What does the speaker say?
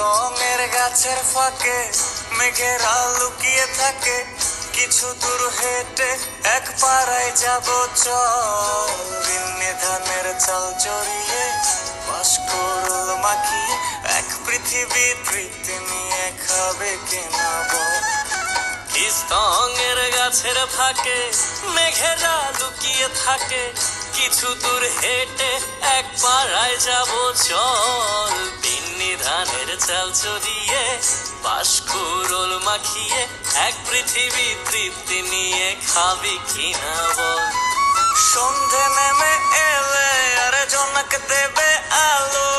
স্তঙের গাছের ফাঁকে, মেঘেরা লুকিয়ে থাকে। কিছু দূর হেঁটে এক পাড়ায় যাব, চল। ধানের চাল চড়িয়ে বাসকরল মাখিয়ে এক পৃথিবী তৃপ্তি নিয়ে খাবে কেনা স্তঙের গাছের ফাঁকে, মেঘেরা লুকিয়ে থাকে। কিছু দূর হেঁটে এক পাড়ায় যাব, চল। চাল চড়িয়ে বাসকুরল মাখিয়ে, এক পৃথিবী তৃপ্তি নিয়ে খাবি কিনা বল? সন্ধে নেমে এলে আর জনক দেবে আলো।